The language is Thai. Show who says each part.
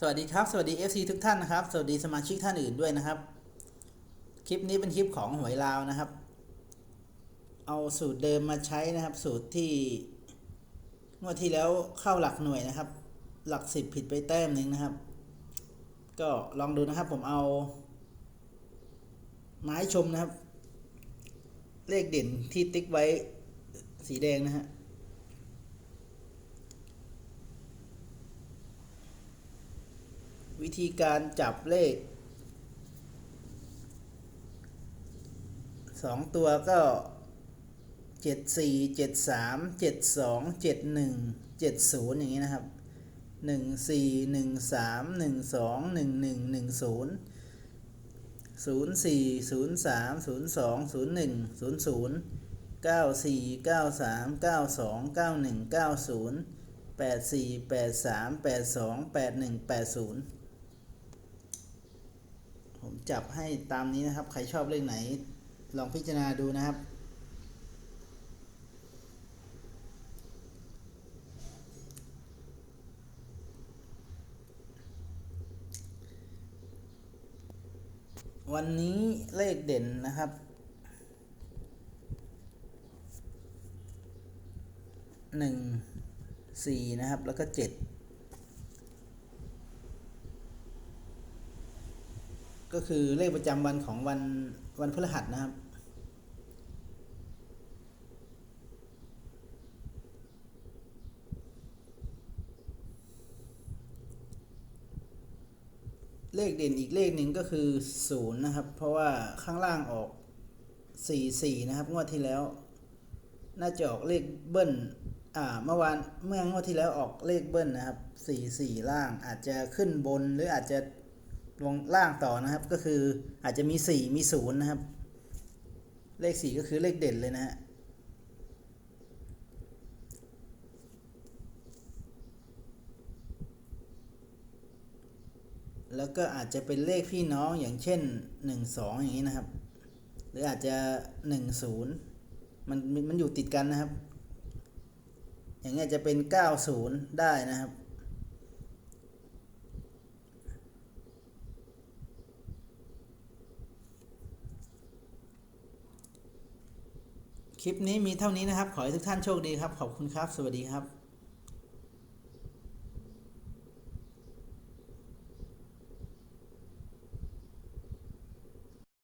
Speaker 1: สวัสดีครับ สวัสดี FC ทุกท่านนะครับ สวัสดีสมาชิกท่านอื่นด้วยนะครับ คลิปนี้เป็นคลิปของหวยลาวนะครับ เอาสูตรเดิมมาใช้นะครับ สูตรที่งวดที่แล้วเข้าหลักหน่วยนะครับ หลักสิบผิดไปแต้มหนึ่งนะครับ ก็ลองดูนะครับผมเอาไม้ชมนะครับ เลขเด่นที่ติ๊กไว้สีแดงนะฮะ วิธีการจับเลขสองตัวก็เจ็ดสี่เจ็ดสามเจ็ดสองเจ็ดหนึ่งเจ็ดศูนย์อย่างนี้นะครับหนึ่งสี่หนึ่งสามหนึ่งสองหนึ่งหนึ่งหนึ่งศูนย์ศูนย์สี่ศูนย์สามศูนย์สองศูนย์หนึ่งศูนย์ศูนย์เก้าสี่เก้าสามเก้าสองเก้าหนึ่งเก้าศูนย์แปดสี่แปดสามแปดสองแปดหนึ่งแปดศูนย์ จับให้ตามนี้นะครับ ใครชอบเลขไหน ลองพิจารณาดูนะครับ วันนี้เลขเด่นนะครับหนึ่งสี่นะครับ แล้วก็เจ็ด ก็คือเลขประจำวันของวันวันพฤหัสนะครับ เลขเด่นอีกเลขหนึ่งก็คือศูนย์นะครับ เพราะว่าข้างล่างออกสี่สี่นะครับงวดที่แล้ว น่าจะออกเลขเบิ้ลอ่าเมื่อวานเมื่องวดที่แล้วออกเลขเบิ้ลนะครับสี่สี่ล่างอาจจะขึ้นบนหรืออาจจะ ลงล่างต่อนะครับ ก็คืออาจจะมีสี่มีศูนย์นะครับ เลขสี่ก็คือเลขเด่นเลยนะฮะแล้วก็อาจจะเป็นเลขพี่น้องอย่างเช่นหนึ่งสองอย่างนี้นะครับ หรืออาจจะหนึ่งศูนย์มันมันอยู่ติดกันนะครับ อย่างเงี้ยจะเป็นเก้าศูนย์ได้นะครับ คลิปนี้มีเท่านี้นะครับ ขอให้ทุกท่านโชคดีครับ ขอบคุณครับ สวัสดีครับ